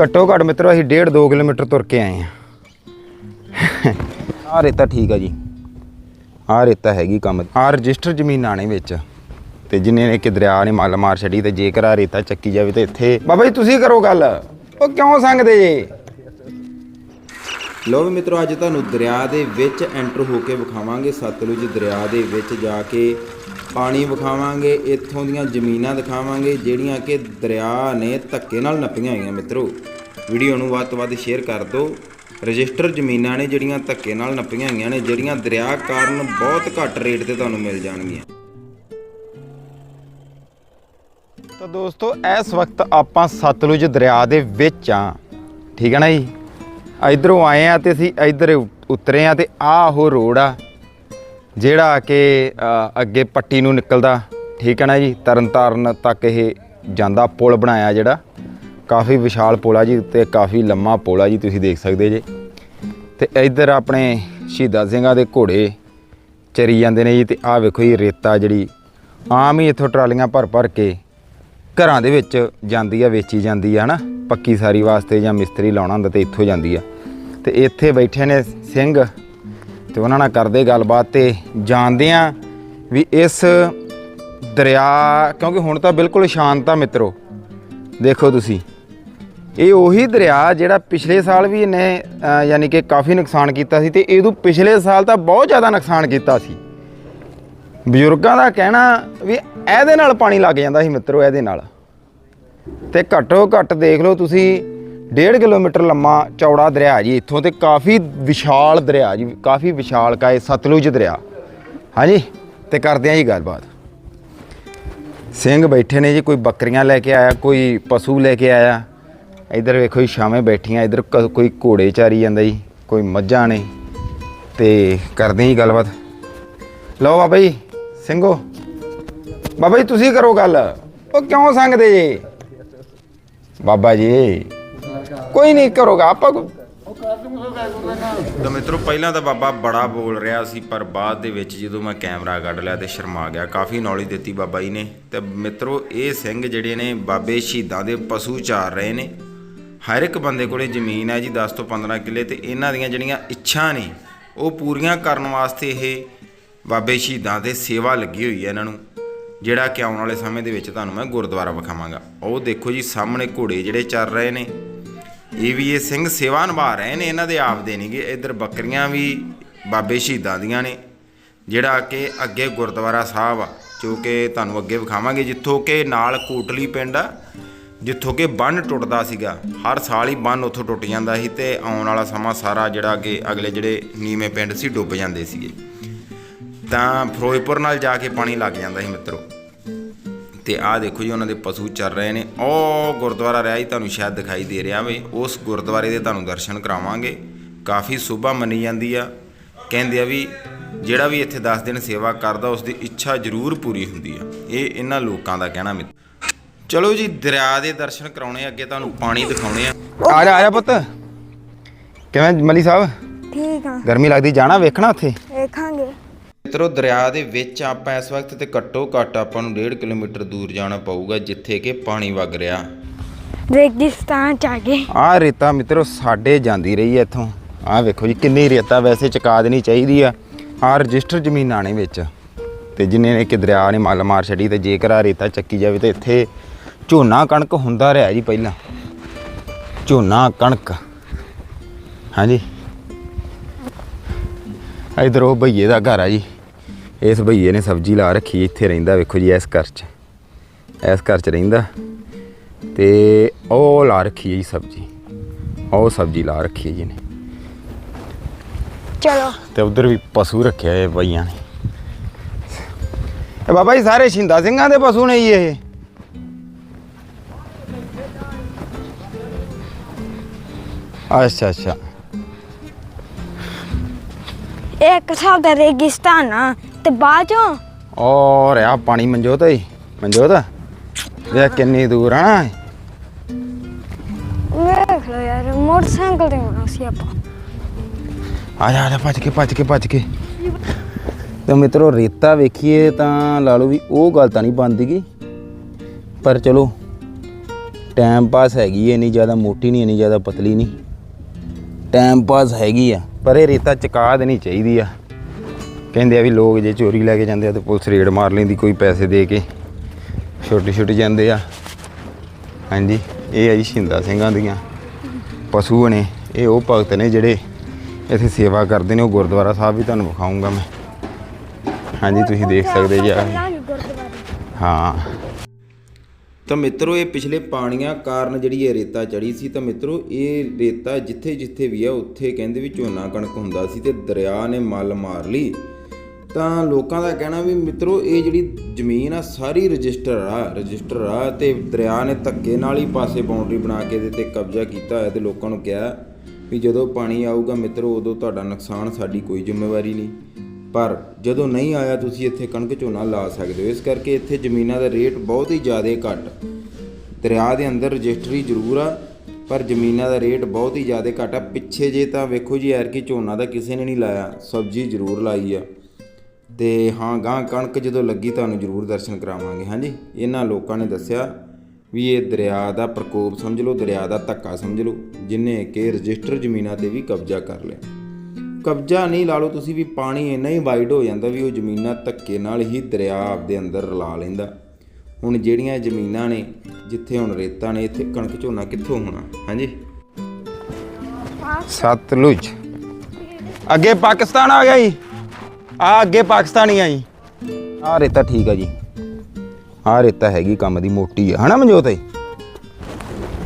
ਘੱਟੋ ਘੱਟ ਮਿੱਤਰੋ ਅਸੀਂ 1.5 2 ਕਿਲੋਮੀਟਰ ਤੁਰ ਕੇ ਆਏ ਆ ਆ ਰੇਤਾ ਠੀਕ ਆ ਜੀ। ਆ ਰੇਤਾ ਹੈਗੀ ਕੰਮ ਆ ਰਜਿਸਟਰ ਜ਼ਮੀਨਾਂ ਨੇ ਵਿੱਚ। ਤੇ ਜਿੰਨੇ ਨੇ ਕਿ ਦਰਿਆ ਨੇ ਮੱਲ ਮਾਰ ਛੱਡੀ ਤੇ ਜੇਕਰ ਆ ਰੇਤਾ ਚੱਕੀ ਜਾਵੇ ਤੇ ਇੱਥੇ ਬਾਬਾ ਜੀ ਤੁਸੀਂ ਕਰੋ ਗੱਲ। ਉਹ ਕਿਉਂ ਸੰਗਦੇ ਜੇ? ਲੋ ਵੀ ਮਿੱਤਰੋ ਅੱਜ ਤੁਹਾਨੂੰ ਦਰਿਆ ਦੇ ਵਿੱਚ ਐਂਟਰ ਹੋ ਕੇ ਵਿਖਾਵਾਂਗੇ। ਸਤਲੁਜ ਦਰਿਆ ਦੇ ਵਿੱਚ ਜਾ ਕੇ ਪਾਣੀ ਵਿਖਾਵਾਂਗੇ, ਇੱਥੋਂ ਦੀਆਂ ਜ਼ਮੀਨਾਂ ਦਿਖਾਵਾਂਗੇ, ਜਿਹੜੀਆਂ ਕਿ ਦਰਿਆ ਨੇ ਧੱਕੇ ਨਾਲ ਨੱਪੀਆਂ ਹੋਈਆਂ ਮਿੱਤਰੋ। ਵੀਡੀਓ ਨੂੰ ਵੱਧ ਤੋਂ ਵੱਧ ਸ਼ੇਅਰ ਕਰ ਦਿਓ। ਰਜਿਸਟਰ ਜ਼ਮੀਨਾਂ ਨੇ ਜਿਹੜੀਆਂ ਧੱਕੇ ਨਾਲ ਨੱਪੀਆਂ ਹੋਈਆਂ ਨੇ, ਜਿਹੜੀਆਂ ਦਰਿਆ ਕਾਰਨ ਬਹੁਤ ਘੱਟ ਰੇਟ ਤੇ ਤੁਹਾਨੂੰ ਮਿਲ ਜਾਣਗੀਆਂ। ਤਾਂ ਦੋਸਤੋ, ਇਸ ਵਕਤ ਆਪਾਂ ਸਤਲੁਜ ਦਰਿਆ ਦੇ ਵਿੱਚ ਆ। ਠੀਕ ਹੈ ਨਾ ਜੀ? ਇਧਰੋਂ ਆਏ ਆ ਤੇ ਅਸੀਂ ਇਧਰ ਉਤਰੇ ਆ ਤੇ ਆਹ ਉਹ ਰੋਡ ਆ। ਜਿਹੜਾ ਕਿ ਅੱਗੇ ਪੱਟੀ ਨੂੰ ਨਿਕਲਦਾ, ਠੀਕ ਹੈ ਨਾ ਜੀ? ਤਰਨਤਾਰਨ ਤੱਕ ਇਹ ਜਾਂਦਾ ਪੁਲ ਬਣਾਇਆ ਜਿਹੜਾ। ਕਾਫੀ ਵਿਸ਼ਾਲ ਪੁਲ ਆ ਜੀ ਤੇ ਕਾਫੀ ਲੰਮਾ ਪੁਲ ਆ ਜੀ, ਤੁਸੀਂ ਦੇਖ ਸਕਦੇ ਜੇ। ਤੇ ਇੱਧਰ ਆਪਣੇ ਸ਼ਹੀਦਾਂ ਸਿੰਘਾਂ ਦੇ ਘੋੜੇ ਚਰੀ ਜਾਂਦੇ ਨੇ ਜੀ, ਤੇ ਆਹ ਵੇਖੋ ਜੀ, ਰੇਤਾ ਜਿਹੜੀ ਆਮ ਹੀ ਇੱਥੋਂ ਟਰਾਲੀਆਂ ਭਰ ਭਰ ਕੇ ਘਰਾਂ ਦੇ ਵਿੱਚ ਜਾਂਦੀ ਆ, ਵੇਚੀ ਜਾਂਦੀ ਆ, ਹਨਾ? ਪੱਕੀ ਸਾਰੀ ਵਾਸਤੇ ਜਾਂ ਮਿਸਤਰੀ ਲਾਉਣਾ ਹੁੰਦਾ ਤੇ ਇੱਥੋਂ ਜਾਂਦੀ ਆ। ਤੇ ਇੱਥੇ ਬੈਠੇ ਨੇ ਸਿੰਘ ਤੇ ਉਹਨਾਂ ਨਾਲ ਕਰਦੇ ਗੱਲਬਾਤ ਤੇ ਜਾਣਦੇ ਆ ਵੀ ਇਸ ਦਰਿਆ, ਕਿਉਂਕਿ ਹੁਣ ਤਾਂ ਬਿਲਕੁਲ ਸ਼ਾਂਤ ਆ ਮਿੱਤਰੋ, ਦੇਖੋ ਤੁਸੀਂ। ਇਹ ਉਹੀ ਦਰਿਆ ਜਿਹੜਾ ਪਿਛਲੇ ਸਾਲ ਵੀ ਇਹਨੇ ਯਾਨੀ ਕਿ ਕਾਫੀ ਨੁਕਸਾਨ ਕੀਤਾ ਸੀ ਤੇ ਇਹਦੋਂ ਪਿਛਲੇ ਸਾਲ ਤਾਂ ਬਹੁਤ ਜ਼ਿਆਦਾ ਨੁਕਸਾਨ ਕੀਤਾ ਸੀ। ਬਜ਼ੁਰਗਾਂ ਦਾ ਕਹਿਣਾ ਵੀ ਇਹਦੇ ਨਾਲ ਪਾਣੀ ਲੱਗ ਜਾਂਦਾ ਸੀ ਮਿੱਤਰੋ, ਇਹਦੇ ਨਾਲ। ਤੇ ਘੱਟੋ ਘੱਟ ਦੇਖ ਲਓ ਤੁਸੀਂ 1.5 ਕਿਲੋਮੀਟਰ ਲੰਮਾ ਚੌੜਾ ਦਰਿਆ ਜੀ, ਇੱਥੋਂ ਤੇ ਕਾਫੀ ਵਿਸ਼ਾਲ ਦਰਿਆ ਜੀ, ਕਾਫੀ ਵਿਸ਼ਾਲ ਕਾਏ ਸਤਲੁਜ ਦਰਿਆ। ਹਾਂਜੀ, ਤੇ ਕਰਦੇ ਆਂ ਜੀ ਗੱਲਬਾਤ। ਸਿੰਘ ਬੈਠੇ ਨੇ ਜੀ, ਕੋਈ ਬੱਕਰੀਆਂ ਲੈ ਕੇ ਆਇਆ, ਕੋਈ ਪਸ਼ੂ ਲੈ ਕੇ ਆਇਆ। ਇੱਧਰ ਵੇਖੋ ਜੀ ਸ਼ਾਮੇ ਬੈਠੀਆਂ, ਇਧਰ ਕੋਈ ਘੋੜੇ ਚਾਰੀ ਜਾਂਦਾ ਜੀ, ਕੋਈ ਮੱਝਾਂ ਨੇ। ਤੇ ਕਰਦੇ ਆਂ ਜੀ ਗੱਲਬਾਤ। ਲਓ ਬਾਬਾ ਜੀ, ਸਿੰਘੋ। ਬਾਬਾ ਜੀ, ਤੁਸੀਂ ਕਰੋ ਗੱਲ। ਉਹ ਕਿਉਂ ਸੰਗਦੇ ਜੇ? ਬਾਬਾ ਜੀ। ਕੋਈ ਨਹੀਂ ਕਰੋਗਾ, ਆਪਾਂ ਕੋ- ਤਾਂ ਮਿੱਤਰੋ, ਪਹਿਲਾਂ ਤਾਂ ਬਾਬਾ ਬੜਾ ਬੋਲ ਰਿਹਾ ਸੀ, ਪਰ ਬਾਅਦ ਦੇ ਵਿੱਚ ਜਦੋਂ ਮੈਂ ਕੈਮਰਾ ਕੱਢ ਲਿਆ ਤੇ ਸ਼ਰਮਾ ਗਿਆ, ਕਾਫੀ ਨੌਲੇਜ ਦਿੱਤੀ ਬਾਬਾ ਜੀ ਨੇ। ਤੇ ਮਿੱਤਰੋ, ਇਹ ਸਿੰਘ ਜਿਹੜੇ ਨੇ, ਬਾਬੇ ਸ਼ਹੀਦਾਂ ਦੇ ਪਸ਼ੂ ਚਾਰ ਰਹੇ ਨੇ। ਹਰ ਇੱਕ ਬੰਦੇ ਕੋਲੇ ਜ਼ਮੀਨ ਹੈ ਜੀ 10 ਤੋਂ 15 ਕਿੱਲੇ, ਤੇ ਇਹਨਾਂ ਦੀਆਂ ਜਿਹੜੀਆਂ ਇੱਛਾ ਨੇ, ਉਹ ਪੂਰੀਆਂ ਕਰਨ ਵਾਸਤੇ ਇਹ ਬਾਬੇ ਸ਼ਹੀਦਾਂ ਦੇ ਸੇਵਾ ਲੱਗੀ ਹੋਈ ਹੈ ਇਹਨਾਂ ਨੂੰ, ਜਿਹੜਾ ਕਿ ਆਉਣ ਵਾਲੇ ਸਮੇਂ ਦੇ ਵਿੱਚ ਤੁਹਾਨੂੰ ਮੈਂ ਗੁਰਦੁਆਰਾ ਵਿਖਾਵਾਂਗਾ। ਉਹ ਦੇਖੋ ਜੀ, ਸਾਹਮਣੇ ਘੋੜੇ ਜਿਹੜੇ ਚੱਲ ਰਹੇ ਨੇ। ਇਹ ਵੀ ਇਹ ਸਿੰਘ ਸੇਵਾ ਨਿਭਾ ਰਹੇ ਨੇ ਇਹਨਾਂ ਦੇ ਆਪ ਦੇ ਨਹੀਂਗੇ ਇੱਧਰ ਬੱਕਰੀਆਂ ਵੀ ਬਾਬੇ ਸ਼ਹੀਦਾਂ ਦੀਆਂ ਨੇ, ਜਿਹੜਾ ਕਿ ਅੱਗੇ ਗੁਰਦੁਆਰਾ ਸਾਹਿਬ ਆ, ਜੋ ਕਿ ਤੁਹਾਨੂੰ ਅੱਗੇ ਵਿਖਾਵਾਂਗੇ, ਜਿੱਥੋਂ ਕਿ ਨਾਲ ਕੋਟਲੀ ਪਿੰਡ ਆ, ਜਿੱਥੋਂ ਕਿ ਬੰਨ ਟੁੱਟਦਾ ਸੀਗਾ। ਹਰ ਸਾਲ ਹੀ ਬੰਨ ਉੱਥੋਂ ਟੁੱਟ ਜਾਂਦਾ ਸੀ ਤੇ ਆਉਣ ਵਾਲਾ ਸਮਾਂ ਸਾਰਾ ਜਿਹੜਾ ਕਿ ਅਗਲੇ ਜਿਹੜੇ ਨੀਵੇਂ ਪਿੰਡ ਸੀ, ਡੁੱਬ ਜਾਂਦੇ ਸੀਗੇ। ਤਾਂ ਫਿਰੋਜ਼ਪੁਰ ਨਾਲ ਜਾ ਕੇ ਪਾਣੀ ਲੱਗ ਜਾਂਦਾ ਸੀ ਮਿੱਤਰੋ। ਤੇ ਆਹ ਦੇਖੋ ਜੀ ਉਹਨਾਂ ਦੇ ਪਸ਼ੂ ਚੱਲ ਰਹੇ ਨੇ। ਉਹ ਗੁਰਦੁਆਰਾ ਰਿਹਾ ਜੀ ਤੁਹਾਨੂੰ ਸ਼ਾਇਦ ਦਿਖਾਈ ਦੇ ਰਿਹਾ ਵੇ। ਉਸ ਗੁਰਦੁਆਰੇ ਦੇ ਤੁਹਾਨੂੰ ਦਰਸ਼ਨ ਕਰਾਵਾਂਗੇ। ਕਾਫੀ ਸੁਭਾ ਮੰਨੀ ਜਾਂਦੀ ਆ। ਕਹਿੰਦੇ ਆ ਵੀ ਜਿਹੜਾ ਵੀ ਇੱਥੇ 10 ਦਿਨ ਸੇਵਾ ਕਰਦਾ ਉਸ ਦੀ ਇੱਛਾ ਜ਼ਰੂਰ ਪੂਰੀ ਹੁੰਦੀ ਆ। ਇਹ ਇਹਨਾਂ ਲੋਕਾਂ ਦਾ ਕਹਿਣਾ ਮਿੱਤ ਚਲੋ ਜੀ ਦਰਿਆ ਦੇ ਦਰਸ਼ਨ ਕਰਾਉਣੇ ਅੱਗੇ ਤੁਹਾਨੂੰ ਪਾਣੀ ਦਿਖਾਉਣੇ ਆ। ਆ ਜਾ ਆ ਜਾ ਪੁੱਤ। ਕਿਵੇਂ ਮਲੀ ਸਾਹਿਬ? ਠੀਕ ਆ। ਗਰਮੀ ਲੱਗਦੀ ਜਾਣਾ ਵੇਖਣਾ ਉੱਥੇ? ਵੇਖਾਂਗੇ। ਮਿੱਤਰੋ ਦਰਿਆ ਦੇ ਵਿੱਚ ਆਪਾਂ ਇਸ ਵਕਤ ਤੇ ਘੱਟੋ ਘੱਟ ਆਪਾਂ ਨੂੰ 1.5 ਕਿਲੋਮੀਟਰ ਦੂਰ ਜਾਣਾ ਪਊਗਾ ਜਿੱਥੇ ਕਿ ਪਾਣੀ ਵਗ ਰਿਹਾ। ਰੇਗਿਸਤਾਨ ਚ ਆ ਗਏ। ਆਹ ਰੇਤਾ ਮਿੱਤਰੋ ਸਾਡੇ ਜਾਂਦੀ ਰਹੀ ਹੈ ਇੱਥੋਂ। ਆਹ ਵੇਖੋ ਜੀ ਕਿੰਨੀ ਰੇਤਾ ਵੈਸੇ ਚੁਕਾ ਦੇਣੀ ਚਾਹੀਦੀ ਆ। ਆਹ ਰਜਿਸਟਰ ਜ਼ਮੀਨਾਂ ਨੇ ਵਿੱਚ। ਤੇ ਜਿੰਨੇ ਨੇ ਕਿ ਦਰਿਆ ਨੇ ਮੱਲ ਮਾਰ ਛੱਡੀ ਤੇ ਜੇਕਰ ਆ ਰੇਤਾ ਚੱਕੀ ਜਾਵੇ ਤੇ ਇੱਥੇ ਝੋਨਾ ਕਣਕ ਹੁੰਦਾ ਰਿਹਾ ਜੀ ਪਹਿਲਾਂ। ਝੋਨਾ ਕਣਕ। ਹਾਂਜੀ। ਇਧਰ ਉਹ ਭਈਏ ਦਾ ਘਰ ਆ ਜੀ। ਇਸ ਭਈਏ ਨੇ ਸਬਜ਼ੀ ਲਾ ਰੱਖੀ ਇੱਥੇ ਰਹਿੰਦਾ ਵੇਖੋ ਜੀ ਇਸ ਘਰ 'ਚ। ਇਸ ਘਰ 'ਚ ਰਹਿੰਦਾ। ਤੇ ਉਹ ਲਾ ਰੱਖੀ ਹੈ ਜੀ ਸਬਜ਼ੀ। ਉਹ ਸਬਜ਼ੀ ਲਾ ਰੱਖੀ ਹੈ ਜੀ ਨੇ ਚਲੋ। ਤੇ ਉਧਰ ਵੀ ਪਸ਼ੂ ਰੱਖਿਆ ਹੈ ਬਈਆਂ ਨੇ। ਇਹ ਬਾਬਾ ਜੀ ਸਾਰੇ ਸ਼ਿੰਦਾ ਸਿੰਘਾਂ ਦੇ ਪਸ਼ੂ ਨੇ ਜੀ ਇਹ। ਅੱਛਾ ਅੱਛਾ। ਇਹ ਇੱਕ ਹਿਸਾਬ ਦਾ ਰੇਗਿਸਤਾਨ ਆ। ਤੇ ਬਾਅਦ ਚੋਂ? ਔਰ ਆ ਪਾਣੀ ਮਨਜੋਤ ਹੈ ਮਨਜੋਤ ਵੇਖ ਕਿੰਨੀ ਦੂਰ ਆ। ਨਾ ਵੇਖ ਲੋ ਯਾਰ ਮੋਟਰਸਾਈਕਲ ਤੇ ਆਉਣਾ ਸੀ ਆਪਾਂ। ਆ ਜਾ ਆ ਜਾ ਭੱਜ ਕੇ ਭੱਜ ਕੇ ਭੱਜ ਕੇ। ਤੇ ਮਿੱਤਰੋ ਰੇਤਾ ਵੇਖੀਏ ਤਾਂ ਲਾ ਲਓ ਵੀ ਉਹ ਗੱਲ ਤਾਂ ਨਹੀਂ ਬਣਦੀ ਗੀ। ਪਰ ਚਲੋ ਟਾਈਮ ਪਾਸ ਹੈਗੀ ਹੈ, ਇੰਨੀ ਜ਼ਿਆਦਾ ਮੋਟੀ ਨਹੀਂ ਇੰਨੀ ਜ਼ਿਆਦਾ ਪਤਲੀ ਨਹੀਂ ਟਾਈਮ ਪਾਸ ਹੈਗੀ ਆ ਪਰ ਇਹ ਰੇਤਾ ਚਕਾ ਦੇਣੀ ਚਾਹੀਦੀ ਆ। ਕਹਿੰਦੇ ਆ ਵੀ ਲੋਕ ਜੇ ਚੋਰੀ ਲੈ ਕੇ ਜਾਂਦੇ ਆ ਤੇ ਪੁਲਿਸ ਰੇਡ ਮਾਰ ਲੈਂਦੀ ਕੋਈ ਪੈਸੇ ਦੇ ਕੇ। ਛੋਟੇ ਛੋਟੇ ਜਾਂਦੇ ਆ। ਹਾਂਜੀ ਇਹ ਆ ਜੀ ਸ਼ਿੰਦਾ ਸਿੰਘਾਂ ਦੀਆਂ। ਪਸ਼ੂ ਨੇ ਇਹ ਉਹ ਭਗਤ ਨੇ ਜਿਹੜੇ ਇੱਥੇ ਸੇਵਾ ਕਰਦੇ ਨੇ ਉਹ ਗੁਰਦੁਆਰਾ ਸਾਹਿਬ ਵੀ ਤੁਹਾਨੂੰ ਵਿਖਾਉਂਗਾ ਮੈਂ। ਹਾਂਜੀ ਤੁਸੀਂ ਦੇਖ ਸਕਦੇ ਜੀ ਆ। ਹਾਂ। ਤਾਂ ਮਿੱਤਰੋ ਇਹ ਪਿਛਲੇ ਪਾਣੀਆਂ ਕਾਰਨ ਜਿਹੜੀ ਇਹ ਰੇਤਾ ਚੜੀ ਸੀ ਤਾਂ ਮਿੱਤਰੋ ਇਹ ਰੇਤਾ ਜਿੱਥੇ ਜਿੱਥੇ ਵੀ ਆ ਉੱਥੇ ਕਹਿੰਦੇ ਵੀ ਝੋਨਾ ਕਣਕ ਹੁੰਦਾ ਸੀ ਤੇ ਦਰਿਆ ਨੇ ਮੱਲ ਮਾਰ ਲਈ। ਤਾਂ ਲੋਕਾਂ ਦਾ ਕਹਿਣਾ ਵੀ ਮਿੱਤਰੋ, ਇਹ ਜਿਹੜੀ ਜ਼ਮੀਨ ਆ, ਸਾਰੀ ਰਜਿਸਟਰ ਆ ਰਜਿਸਟਰ ਆ ਤੇ ਦਰਿਆ ਨੇ ਧੱਕੇ ਨਾਲ ਹੀ ਪਾਸੇ ਬਾਉਂਡਰੀ ਬਣਾ ਕੇ ਇਹਦੇ ਤੇ ਕਬਜ਼ਾ ਕੀਤਾ ਹੋਇਆ ਤੇ ਲੋਕਾਂ ਨੂੰ ਕਿਹਾ ਵੀ ਜਦੋਂ ਪਾਣੀ ਆਊਗਾ ਮਿੱਤਰੋ, ਉਦੋਂ ਤੁਹਾਡਾ ਨੁਕਸਾਨ ਸਾਡੀ ਕੋਈ ਜ਼ਿੰਮੇਵਾਰੀ ਨਹੀਂ। ਪਰ ਜਦੋਂ ਨਹੀਂ ਆਇਆ, ਤੁਸੀਂ ਇੱਥੇ ਕਣਕ ਝੋਨਾ ਲਾ ਸਕਦੇ ਹੋ। ਇਸ ਕਰਕੇ ਇੱਥੇ ਜ਼ਮੀਨਾਂ ਦਾ ਰੇਟ ਬਹੁਤ ਹੀ ਜ਼ਿਆਦਾ ਘੱਟ। ਦਰਿਆ ਦੇ ਅੰਦਰ ਰਜਿਸਟਰੀ ਜ਼ਰੂਰ ਆ, ਪਰ ਜ਼ਮੀਨਾਂ ਦਾ ਰੇਟ ਬਹੁਤ ਹੀ ਜ਼ਿਆਦਾ ਘੱਟ ਆ। ਪਿੱਛੇ ਜੇ ਤਾਂ ਵੇਖੋ ਜੀ ਐਰ ਕੀ ਝੋਨਾ ਦਾ ਕਿਸੇ ਨੇ ਨਹੀਂ ਲਾਇਆ। ਸਬਜ਼ੀ ਜ਼ਰੂਰ ਲਾਈ ਆ। ਤੇ ਹਾਂ ਗਾਂ ਕਣਕ ਜਦੋਂ ਲੱਗੀ ਤੁਹਾਨੂੰ ਜ਼ਰੂਰ ਦਰਸ਼ਨ ਕਰਾਵਾਂਗੇ ਹਾਂਜੀ। ਇਹਨਾਂ ਲੋਕਾਂ ਨੇ ਦੱਸਿਆ ਵੀ ਇਹ ਦਰਿਆ ਦਾ ਪ੍ਰਕੋਪ ਸਮਝ ਲਓ ਦਰਿਆ ਦਾ ਧੱਕਾ ਸਮਝ ਲਓ ਜਿਨੇ ਕਿ ਰਜਿਸਟਰ ਜ਼ਮੀਨਾਂ ਤੇ ਵੀ ਕਬਜ਼ਾ ਕਰ ਲਿਆ। ਕਬਜ਼ਾ ਨਹੀਂ ਲਾ ਲਓ ਤੁਸੀਂ ਵੀ ਪਾਣੀ ਇੰਨਾ ਹੀ ਵਾਈਡ ਹੋ ਜਾਂਦਾ ਵੀ ਉਹ ਜ਼ਮੀਨਾਂ ਧੱਕੇ ਨਾਲ ਹੀ ਦਰਿਆ ਆਪਦੇ ਅੰਦਰ ਰਲਾ ਲੈਂਦਾ। ਹੁਣ ਜਿਹੜੀਆਂ ਜ਼ਮੀਨਾਂ ਨੇ ਜਿੱਥੇ ਹੁਣ ਰੇਤਾ ਨੇ ਇੱਥੇ ਕਣਕ ਝੋਨਾ ਕਿੱਥੋਂ ਹੋਣਾ ਹਾਂਜੀ? ਸਤਲੁਜ। ਅੱਗੇ ਪਾਕਿਸਤਾਨ ਆ ਗਿਆ ਜੀ। ਆ ਅੱਗੇ ਪਾਕਿਸਤਾਨੀ ਆ ਜੀ। ਆ ਰੇਤਾ ਠੀਕ ਆ ਜੀ। ਆ ਰੇਤਾ ਹੈਗੀ ਕੰਮ ਦੀ ਮੋਟੀ ਆ। ਹਨਾ ਮਨਜੋਤ ਇਹ?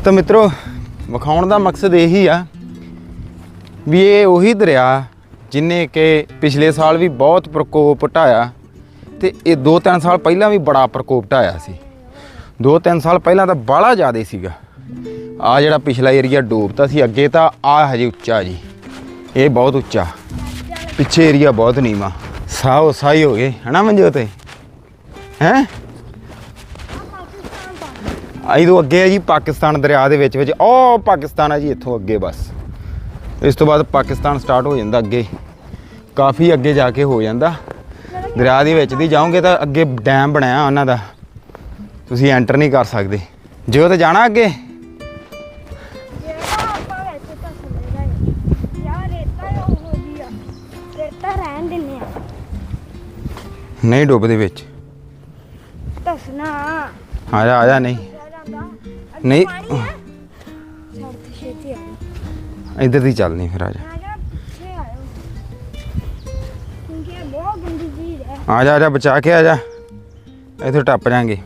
ਤਾਂ ਮਿੱਤਰੋ ਵਿਖਾਉਣ ਦਾ ਮਕਸਦ ਇਹੀ ਆ ਵੀ ਇਹ ਉਹੀ ਦਰਿਆ ਜਿਨੇ ਕਿ ਪਿਛਲੇ ਸਾਲ ਵੀ ਬਹੁਤ ਪ੍ਰਕੋਪ ਢਾਇਆ ਤੇ ਇਹ 2-3 ਸਾਲ ਪਹਿਲਾਂ ਵੀ ਬੜਾ ਪ੍ਰਕੋਪ ਢਾਇਆ ਸੀ। 2-3 ਸਾਲ ਪਹਿਲਾਂ ਤਾਂ ਬਾਹਲਾ ਜ਼ਿਆਦਾ ਸੀਗਾ। ਆ ਜਿਹੜਾ ਪਿਛਲਾ ਏਰੀਆ ਡੋਬਤਾ ਸੀ ਅੱਗੇ ਤਾਂ ਆ ਹਜੇ ਉੱਚਾ ਜੀ। ਇਹ ਬਹੁਤ ਉੱਚਾ। ਪਿੱਛੇ ਏਰੀਆ ਬਹੁਤ ਨੀਵਾ। ਸਾਹ ਸਾਈ ਹੋ ਗਏ। ਹਨਾ ਮਨਜੋਤ ਹੈ? ਆਈ ਤੋਂ ਅੱਗੇ ਹੈ ਜੀ ਪਾਕਿਸਤਾਨ ਦਰਿਆ ਦੇ ਵਿੱਚ ਵਿੱਚ। ਉਹ ਪਾਕਿਸਤਾਨ ਆ ਜੀ ਇੱਥੋਂ ਅੱਗੇ ਬਸ। ਇਸ ਤੋਂ ਬਾਅਦ ਪਾਕਿਸਤਾਨ ਸਟਾਰਟ ਹੋ ਜਾਂਦਾ ਅੱਗੇ। ਕਾਫੀ ਅੱਗੇ ਜਾ ਕੇ ਹੋ ਜਾਂਦਾ। ਦਰਿਆ ਦੇ ਵਿੱਚ ਦੀ ਜਾਓਗੇ ਤਾਂ ਅੱਗੇ ਡੈਮ ਬਣਾਇਆ ਉਹਨਾਂ ਦਾ। ਤੁਸੀਂ ਐਂਟਰ ਨਹੀਂ ਕਰ ਸਕਦੇ। ਜੇ ਉਹ ਤਾਂ ਜਾਣਾ ਅੱਗੇ। ਨਹੀਂ ਡੁੱਬਦੇ ਵਿੱਚ। ਦੱਸਣਾ। ਆ ਜਾ ਆ ਜਾ ਨਹੀਂ। ਨਹੀਂ। ਛੱਡ ਛੇਤੀ ਆ। ਇੱਧਰ ਦੀ ਚੱਲਣੀ ਫਿਰ ਆ ਜਾ। ਆ ਜਾ ਪਿੱਛੇ ਆਇਓ ਕਿਉਂਕਿ ਇਹ ਬਹੁਤ ਗੰਦੀ ਚੀਜ਼ ਹੈ। ਆ ਜਾ ਆ ਜਾ ਬਚਾ ਕੇ ਆ ਜਾ। ਇੱਥੇ ਟੱਪ ਜਾਾਂਗੇ।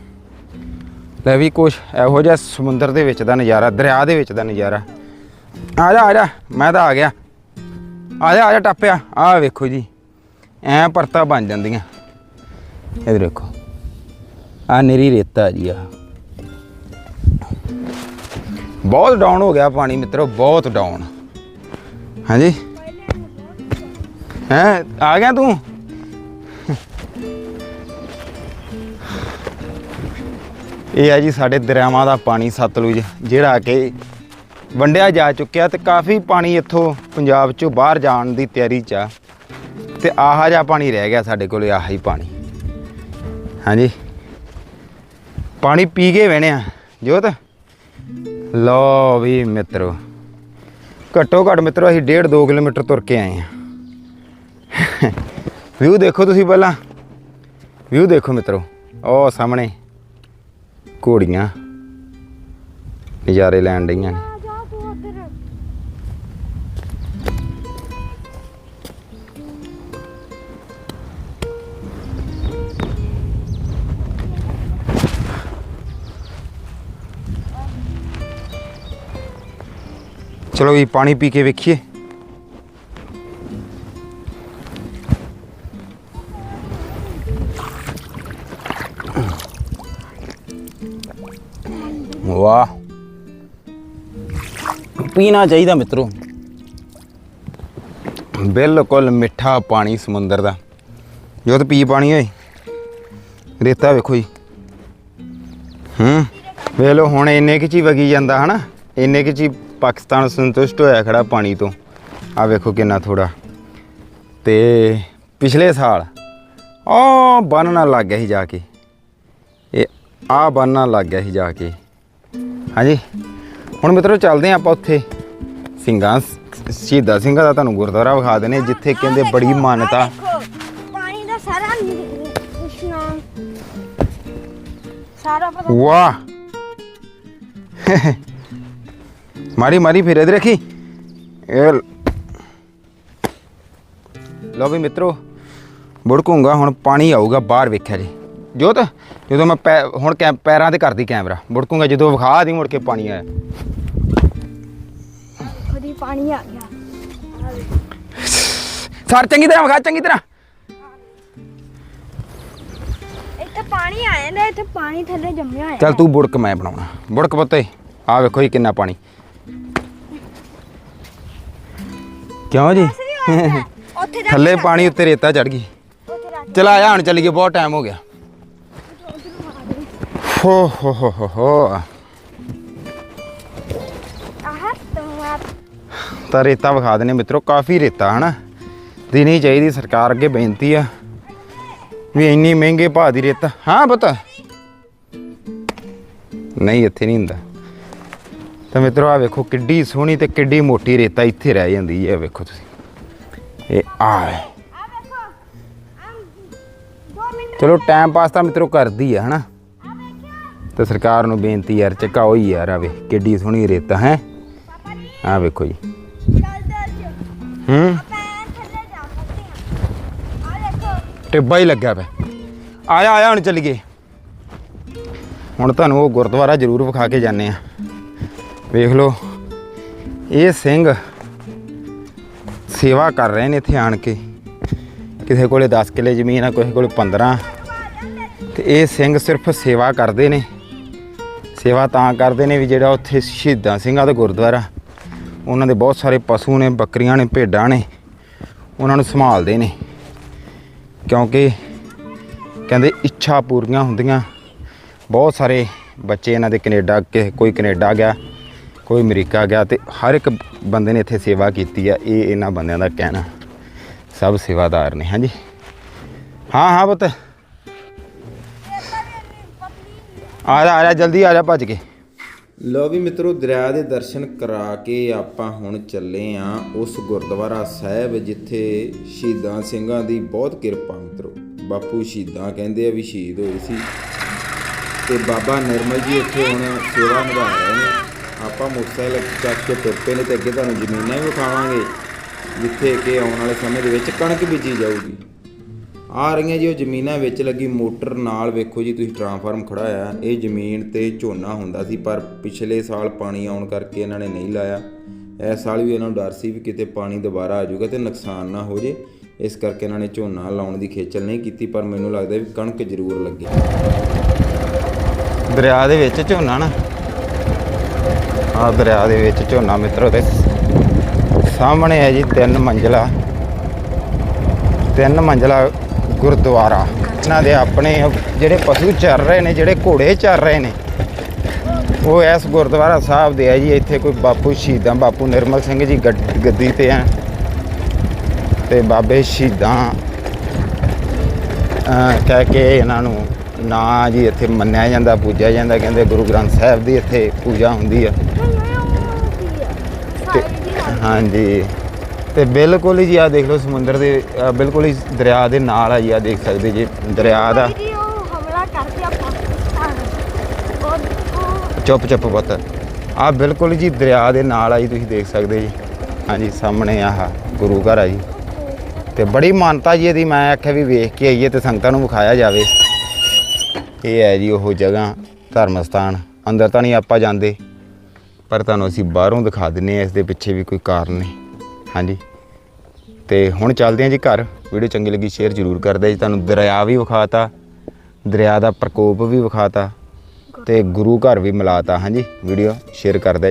ਲੈ ਵੀ ਕੁਛ ਇਹੋ ਜਿਹਾ ਸਮੁੰਦਰ ਦੇ ਵਿੱਚ ਦਾ ਨਜ਼ਾਰਾ ਦਰਿਆ ਦੇ ਵਿੱਚ ਦਾ ਨਜ਼ਾਰਾ। ਆ ਜਾ ਆ ਜਾ ਮੈਂ ਤਾਂ ਆ ਗਿਆ। ਆ ਜਾ ਆ ਜਾ ਟੱਪਿਆ ਆ। ਵੇਖੋ ਜੀ ਐ ਪਰਤਾ ਬਣ ਜਾਂਦੀਆਂ। ਇਹ ਦੇਖੋ ਆ ਨਰੀ ਰੇਤਾ ਜੀ ਆ ਬਹੁਤ ਡਾਊਨ ਹੋ ਗਿਆ ਪਾਣੀ ਮਿੱਤਰੋ, ਬਹੁਤ ਡਾਊਨ ਹਾਂਜੀ? ਹੈ, ਆ ਗਿਆ ਤੂੰ? ਇਹ ਆ ਜੀ ਸਾਡੇ ਦਰਿਆਵਾਂ ਦਾ ਪਾਣੀ ਸਤਲੁਜ, ਜਿਹੜਾ ਕਿ ਵੰਡਿਆ ਜਾ ਚੁੱਕਿਆ ਤੇ ਕਾਫੀ ਪਾਣੀ ਇੱਥੋਂ ਪੰਜਾਬ ਚੋਂ ਬਾਹਰ ਜਾਣ ਦੀ ਤਿਆਰੀ 'ਚ ਆ। ਤੇ ਆਹਾ ਜਿਹਾ ਪਾਣੀ ਰਹਿ ਗਿਆ ਸਾਡੇ ਕੋਲ, ਆਹਾ ਹੀ ਪਾਣੀ। ਹਾਂਜੀ। ਪਾਣੀ ਪੀ ਕੇ ਵਹਿਣੇ ਆ, ਜੋਤ। ਲਓ ਵੀ ਮਿੱਤਰੋ, ਘੱਟੋ ਘੱਟ ਮਿੱਤਰੋ, ਅਸੀਂ 1.5 2 ਕਿਲੋਮੀਟਰ ਤੁਰ ਕੇ ਆਏ ਆ। ਵਿਊ ਦੇਖੋ ਤੁਸੀਂ ਪਹਿਲਾਂ। ਵਿਊ ਦੇਖੋ ਮਿੱਤਰੋ ਉਹ ਸਾਹਮਣੇ ਘੋੜੀਆਂ, ਨਜ਼ਾਰੇ ਲੈਣ ਡਈਆਂ ਨੇ। ਚਲੋ ਜੀ ਪਾਣੀ ਪੀ ਕੇ ਵੇਖੀਏ। ਵਾਹ। ਪੀਣਾ ਚਾਹੀਦਾ ਮਿੱਤਰੋ। ਬਿਲਕੁਲ ਮਿੱਠਾ ਪਾਣੀ ਸਮੁੰਦਰ ਦਾ। ਜੋ ਤੇ ਪੀ ਪਾਣੀ ਓਏ। ਰੇਤਾ ਵੇਖੋ ਜੀ। ਹੂੰ ਵੇਖ ਲਓ ਹੁਣ ਇੰਨੇ ਕੁ ਚ ਵਗੀ ਜਾਂਦਾ ਹਨਾ? ਇੰਨੇ ਕੁ ਚ ਪਾਕਿਸਤਾਨ ਸੰਤੁਸ਼ਟ ਹੋਇਆ ਖੜਾ ਪਾਣੀ ਤੋਂ। ਆ ਵੇਖੋ ਕਿੰਨਾ ਥੋੜਾ ਤੇ ਪਿਛਲੇ ਸਾਲ ਉਹ ਬੰਨਣਾ ਲੱਗ ਗਿਆ ਸੀ ਜਾ ਕੇ। ਇਹ ਆ ਬੰਨਣਾ ਲੱਗ ਗਿਆ ਸੀ ਜਾ ਕੇ। ਹਾਂਜੀ। ਹੁਣ ਮਿੱਤਰੋ ਚੱਲਦੇ ਆਪਾਂ ਉੱਥੇ। ਸਿੰਘਾਂ ਸ਼ਹੀਦਾਂ ਸਿੰਘਾਂ ਦਾ ਤੁਹਾਨੂੰ ਗੁਰਦੁਆਰਾ ਵਿਖਾ ਦਿੰਦੇ ਹਾਂ, ਜਿੱਥੇ ਕਹਿੰਦੇ ਬੜੀ ਮਾਨਤਾ। ਦੇਖੋ, ਪਾਣੀ ਦਾ ਸਾਰਾ ਨਿ- ਇਸ਼ਨਾਨ ਸਾਰਾ ਪਤਾ ਵਾਹ। ਮਾਰੀ ਮਾਰੀ ਫਿਰ ਇਧਰ ਰੱਖੀ ਇਹ ਲ- ਲਓ ਵੀ ਮਿੱਤਰੋ ਬੁੜਕੂੰਗਾ ਹੁਣ ਪਾਣੀ ਆਊਗਾ ਬਾਹਰ ਵੇਖਿਆ ਜੀ। ਜੋਤ ਜਦੋਂ ਮੈਂ ਪੈ- ਹੁਣ ਕੈ ਪੈਰਾਂ ਤੇ ਕਰਦੀ ਕੈਮਰਾ ਬੁੜਕੂੰਗਾ ਜਦੋਂ ਵਿਖਾ ਦੀ ਮੁੜ ਕੇ ਪਾਣੀ ਆਇਆ। ਖੁਦੀ ਪਾਣੀ ਆ ਗਿਆ। ਸਰ ਚੰਗੀ ਤਰ੍ਹਾਂ ਵਿਖਾ ਚੰਗੀ ਤਰ੍ਹਾਂ। ਇੱਥੇ ਪਾਣੀ ਆਇਆ ਨਾ ਇੱਥੇ ਪਾਣੀ ਥੱਲੇ ਜੰਮਿਆ ਹੋਇਆ। ਚੱਲ ਤੂੰ ਬੁੜਕ ਮੈਂ ਬਣਾਉਣਾ। ਬੁੜਕ ਪੁੱਤੇ ਆ ਵੇਖੋ ਜੀ ਕਿੰਨਾ ਪਾਣੀ। ਕਿਉਂ ਜੀ? ਉੱਥੇ ਜਾ ਥੱਲੇ ਪਾਣੀ ਉੱਤੇ ਰੇਤਾ ਚੜ ਗਈ। ਚਲ ਆਇਆ ਹੁਣ ਚੱਲੀਏ ਬਹੁਤ ਟਾਈਮ ਹੋ ਗਿਆ। ਹੋ ਹੋ ਹੋ ਹੋ ਹੋ। ਤਾਂ ਰੇਤਾ ਵਿਖਾ ਦਨੇ ਮਿੱਤਰੋ ਕਾਫੀ ਰੇਤਾ ਹਨਾ? ਦੇਣੀ ਚਾਹੀਦੀ ਸਰਕਾਰ ਅੱਗੇ ਬੇਨਤੀ ਆ ਵੀ ਇੰਨੀ ਮਹਿੰਗੇ ਭਾਅ ਦੀ ਰੇਤਾ। ਹਾਂ ਪਤਾ। ਨਹੀਂ ਇੱਥੇ ਨਹੀਂ ਹੁੰਦਾ। ਤਾਂ ਮਿੱਤਰੋ ਆ ਵੇਖੋ ਕਿੱਡੀ ਸੋਹਣੀ ਤੇ ਕਿੱਡੀ ਮੋਟੀ ਰੇਤਾ ਇੱਥੇ ਰਹਿ ਜਾਂਦੀ ਹੈ। ਵੇਖੋ ਤੁਸੀਂ। ਇਹ ਆ ਹੈ। ਚਲੋ ਟਾਈਮ ਪਾਸ ਤਾਂ ਮਿੱਤਰੋ ਕਰਦੀ ਆ, ਹਨਾ? ਤੇ ਸਰਕਾਰ ਨੂੰ ਬੇਨਤੀ ਯਾਰ ਚੱਕਾਓ ਹੀ ਯਾਰ ਆਵੇ ਕਿੱਡੀ ਸੋਹਣੀ ਰੇਤਾ, ਹੈ? ਪਾਪਾ ਆ ਵੇਖੋ ਜੀ। ਹੂੰ? ਟਿੱਬਾ ਹੀ ਲੱਗਿਆ ਪਿਆ। ਆਇਆ ਆਇਆ, ਹੁਣ ਚੱਲੀਏ। ਹੁਣ ਤੁਹਾਨੂੰ ਉਹ ਗੁਰਦੁਆਰਾ ਜ਼ਰੂਰ ਵਿਖਾ ਕੇ ਜਾਂਦੇ ਆ। ਵੇਖ ਲਓ, ਇਹ ਸਿੰਘ ਸੇਵਾ ਕਰ ਰਹੇ ਨੇ ਇੱਥੇ ਆਣ ਕੇ। ਕਿਸੇ ਕੋਲੇ 10 ਕਿੱਲੇ ਜ਼ਮੀਨ ਆ, ਕਿਸੇ ਕੋਲੇ 15 ਤੇ ਇਹ ਸਿੰਘ ਸਿਰਫ ਸੇਵਾ ਕਰਦੇ ਨੇ। ਸੇਵਾ ਤਾਂ ਕਰਦੇ ਨੇ ਵੀ ਜਿਹੜਾ ਉੱਥੇ ਸ਼ਹੀਦਾਂ ਸਿੰਘਾਂ ਦਾ ਗੁਰਦੁਆਰਾ। ਉਹਨਾਂ ਦੇ ਬਹੁਤ ਸਾਰੇ ਪਸ਼ੂ ਨੇ, ਬੱਕਰੀਆਂ ਨੇ, ਭੇਡਾਂ ਨੇ, ਉਹਨਾਂ ਨੂੰ ਸੰਭਾਲਦੇ ਨੇ। ਕਿਉਂਕਿ ਕਹਿੰਦੇ ਇੱਛਾ ਪੂਰੀਆਂ ਹੁੰਦੀਆਂ। ਬਹੁਤ ਸਾਰੇ ਬੱਚੇ ਇਹਨਾਂ ਦੇ ਕੈਨੇਡਾ ਕਿ ਕੋਈ ਕੈਨੇਡਾ ਗਿਆ। ਕੋਈ ਅਮਰੀਕਾ ਗਿਆ ਤੇ ਹਰ ਇੱਕ ਬੰਦੇ ਨੇ ਇੱਥੇ ਸੇਵਾ ਕੀਤੀ ਆ, ਇਹ ਇਹਨਾਂ ਬੰਦਿਆਂ ਦਾ ਕਹਿਣਾ। ਸਭ ਸੇਵਾਦਾਰ ਨੇ, ਹਾਂਜੀ। ਹਾਂ ਹਾਂ ਪੁੱਤ। ਆ ਜਾ ਆ ਜਾ, ਜਲਦੀ ਆ ਜਾ ਭੱਜ ਕੇ। ਲੋ ਵੀ ਮਿੱਤਰੋ, ਦਰਿਆ ਦੇ ਦਰਸ਼ਨ ਕਰਾ ਕੇ ਆਪਾਂ ਹੁਣ ਚੱਲੇ ਆ ਉਸ ਗੁਰਦੁਆਰਾ ਸਾਹਿਬ, ਜਿੱਥੇ ਸ਼ਹੀਦਾਂ ਸਿੰਘਾਂ ਦੀ ਬਹੁਤ ਕਿਰਪਾ, ਮਿੱਤਰੋ। ਬਾਪੂ ਸ਼ਹੀਦਾਂ ਕਹਿੰਦੇ ਆ ਵੀ ਸ਼ਹੀਦ ਹੋਏ ਸੀ। ਤੇ ਬਾਬਾ ਨਿਰਮਲ ਜੀ ਇੱਥੇ ਹੁਣ ਸੇਵਾ ਨਿਭਾ ਰਹੇ ਨੇ। ਆਪਾਂ ਮੋਟਰਸਾਈਕਲ ਚੱਕ ਕੇ ਤੁਰ ਪਏ ਨੇ ਤੇ ਅੱਗੇ ਤੁਹਾਨੂੰ ਜ਼ਮੀਨਾਂ ਵੀ ਵਿਖਾਵਾਂਗੇ, ਜਿੱਥੇ ਕਿ ਆਉਣ ਵਾਲੇ ਸਮੇਂ ਦੇ ਵਿੱਚ ਕਣਕ ਬੀਜੀ ਜਾਊਗੀ। ਆ ਰਹੀਆਂ ਜੀ ਉਹ ਜ਼ਮੀਨਾਂ ਵਿੱਚ ਲੱਗੀ ਮੋਟਰ ਨਾਲ ਵੇਖੋ ਜੀ, ਤੁਸੀਂ ਟਰਾਂਸਫਾਰਮ ਖੜਾ ਆ। ਇਹ ਜ਼ਮੀਨ ਤੇ ਝੋਨਾ ਹੁੰਦਾ ਸੀ, ਪਰ ਪਿਛਲੇ ਸਾਲ ਪਾਣੀ ਆਉਣ ਕਰਕੇ ਇਹਨਾਂ ਨੇ ਨਹੀਂ ਲਾਇਆ। ਇਸ ਸਾਲ ਵੀ ਇਹਨਾਂ ਨੂੰ ਡਰ ਸੀ ਵੀ ਕਿਤੇ ਪਾਣੀ ਦੁਬਾਰਾ ਆ ਜਾਊਗਾ ਤੇ ਨੁਕਸਾਨ ਨਾ ਹੋ ਜੇ। ਇਸ ਕਰਕੇ ਇਹਨਾਂ ਨੇ ਝੋਨਾ ਲਾਉਣ ਦੀ ਖੇਚਲ ਨਹੀਂ ਕੀਤੀ, ਪਰ ਮੈਨੂੰ ਲੱਗਦਾ ਵੀ ਕਣਕ ਜ਼ਰੂਰ ਲੱਗੀ। ਦਰਿਆ ਦੇ ਵਿੱਚ ਝੋਨਾ ਨਾ। ਆ ਦਰਿਆ ਦੇ ਵਿੱਚ ਝੋਨਾ ਮਿੱਤਰੋ ਤੇ ਸਾਹਮਣੇ ਹੈ ਜੀ ਤਿੰਨ ਮੰਜ਼ਲਾ। ਤਿੰਨ ਮੰਜ਼ਲਾ ਗੁਰਦੁਆਰਾ। ਇਹਨਾਂ ਦੇ ਆਪਣੇ ਜਿਹੜੇ ਪਸ਼ੂ ਚੱਲ ਰਹੇ ਨੇ, ਜਿਹੜੇ ਘੋੜੇ ਚੱਲ ਰਹੇ ਨੇ, ਉਹ ਇਸ ਗੁਰਦੁਆਰਾ ਸਾਹਿਬ ਦੇ ਆ ਜੀ। ਇੱਥੇ ਕੋਈ ਬਾਪੂ ਸ਼ਹੀਦਾਂ, ਬਾਪੂ ਨਿਰਮਲ ਸਿੰਘ ਜੀ ਗੱਡ- ਗੱਦੀ ਤੇ ਆ ਤੇ ਬਾਬੇ ਸ਼ਹੀਦਾਂ ਕਹਿ ਕੇ ਇਹਨਾਂ ਨੂੰ ਨਾਂ ਜੀ ਇੱਥੇ ਮੰਨਿਆ ਜਾਂਦਾ ਪੂਜਿਆ ਜਾਂਦਾ ਕਹਿੰਦੇ ਗੁਰੂ ਗ੍ਰੰਥ ਸਾਹਿਬ ਦੀ ਇੱਥੇ ਪੂਜਾ ਹੁੰਦੀ ਆ। ਤੇ ਹਾਂਜੀ। ਤੇ ਬਿਲਕੁਲ ਹੀ ਜੀ ਆ ਦੇਖ ਲਓ ਸਮੁੰਦਰ ਦੇ ਅਹ ਬਿਲਕੁਲ ਹੀ ਦਰਿਆ ਦੇ ਨਾਲ ਆ ਜੀ ਆ ਦੇਖ ਸਕਦੇ ਜੀ ਦਰਿਆ ਦਾ। ਜੀ ਉਹ ਹਮਲਾ ਕਰ ਗਿਆ ਪਾਕਿਸਤਾਨ ਉਹ ਉਹ ਚੁੱਪ ਚੁੱਪ ਪੁੱਤ। ਆ ਬਿਲਕੁਲ ਜੀ ਦਰਿਆ ਦੇ ਨਾਲ ਆ ਜੀ ਤੁਸੀਂ ਦੇਖ ਸਕਦੇ ਜੀ। ਹਾਂਜੀ ਸਾਹਮਣੇ ਆਹ ਗੁਰੂ ਘਰ ਆ ਜੀ। ਤੇ ਬੜੀ ਮਾਨਤਾ ਜੀ ਇਹਦੀ ਮੈਂ ਆਖਿਆ ਵੀ ਵੇਖ ਕੇ ਆਈਏ ਤੇ ਸੰਗਤਾਂ ਨੂੰ ਵਿਖਾਇਆ ਜਾਵੇ। ਇਹ ਹੈ ਜੀ ਉਹ ਜਗ੍ਹਾ ਧਰਮ ਸਥਾਨ ਅੰਦਰ ਤਾਂ ਨਹੀਂ ਆਪਾਂ ਜਾਂਦੇ, ਪਰ ਤੁਹਾਨੂੰ ਅਸੀਂ ਬਾਹਰੋਂ ਦਿਖਾ ਦਿੰਨੇ ਆ ਇਸ ਦੇ ਪਿੱਛੇ ਵੀ ਕੋਈ ਕਾਰਨ ਨੇ ਹਾਂਜੀ। ਤੇ ਹੁਣ ਚੱਲਦੇ ਹਾਂ ਜੀ ਘਰ। ਵੀਡੀਓ ਚੰਗੀ ਲੱਗੀ, ਸ਼ੇਅਰ ਜ਼ਰੂਰ ਕਰਦਾ ਜੀ। ਤੁਹਾਨੂੰ ਦਰਿਆ ਵੀ ਵਿਖਾਤਾ, ਦਰਿਆ ਦਾ ਪ੍ਰਕੋਪ ਵੀ ਵਿਖਾਤਾ ਤੇ ਗੁਰੂ ਘਰ ਵੀ ਮਿਲਾਤਾ। ਹਾਂਜੀ, ਵੀਡੀਓ ਸ਼ੇਅਰ ਕਰਦਾ